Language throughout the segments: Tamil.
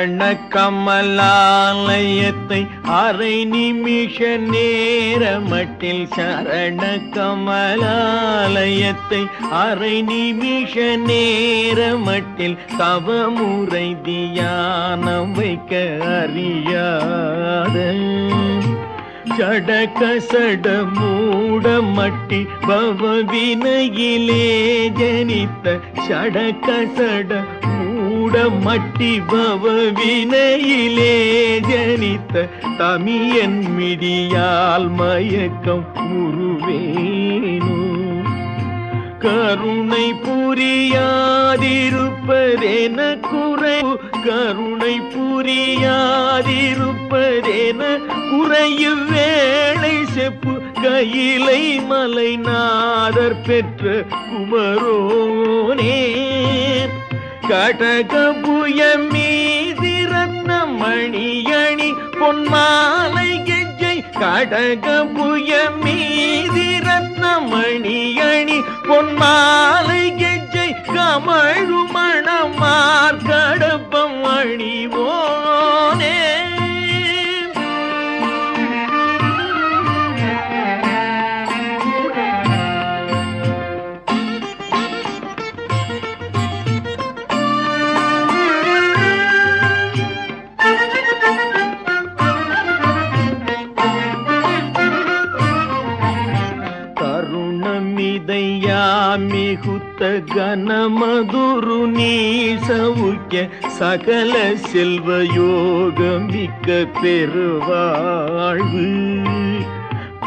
கமலாலயத்தை அரை நிமிஷ நேரமட்டில் சரண கமலாலயத்தை அரை நிமிஷ நேரமட்டில் தவமுறை தியானம் வைக்க அறியாத. சடக சட மூட மட்டி பவவினையிலே ஜனித்த சடக சட மூட மட்டி பவவினையிலே ஜனித்த தமியன் மிடியால் மயக்கம் உருவேனோ. கருணை புரியாதிருப்பதென குறை கருணை புரியாதிருப்பதென குறையு வேளை செப்பு கையிலை மலைநாதர் பெற்ற குமரோனே. கடகபுய மீதி மணியணி பொன்மாலை கெஜ்ஜை கடகபுய மீதி மணியணி பொன்மாலை கெஜ்ஜை கமழு மணமார் கடப்பம் அணிவோ ತರುಣಮಿದಯ್ಯಾ ಮಿಹುತ್ತ ಗನಮದುರು ನೀ ಸೌಖ್ಯ ಸಕಲ செல்வ யோகமிக்க பெருவாழ்வு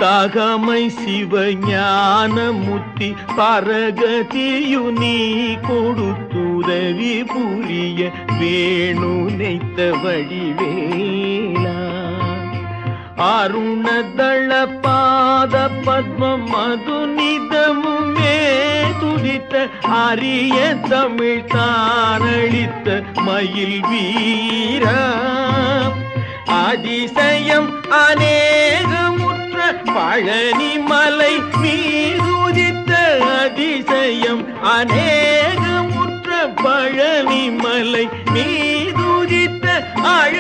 தாகமை சிவஞான முத்தி பரகதியு நீ கொடுத்துதவி புரிய வேணு நெய்த்த வடிவேலா அருணதள பாத பத்மம் மது நிதமுமே அரிய தமிழ் தானளித்த மயில் வீரா அதிசயம் அநேகமுற்ற பழனி மலை மீதுதித்த அதிசயம் அநேகமுற்ற பழனி மலை மீதுதித்த அழ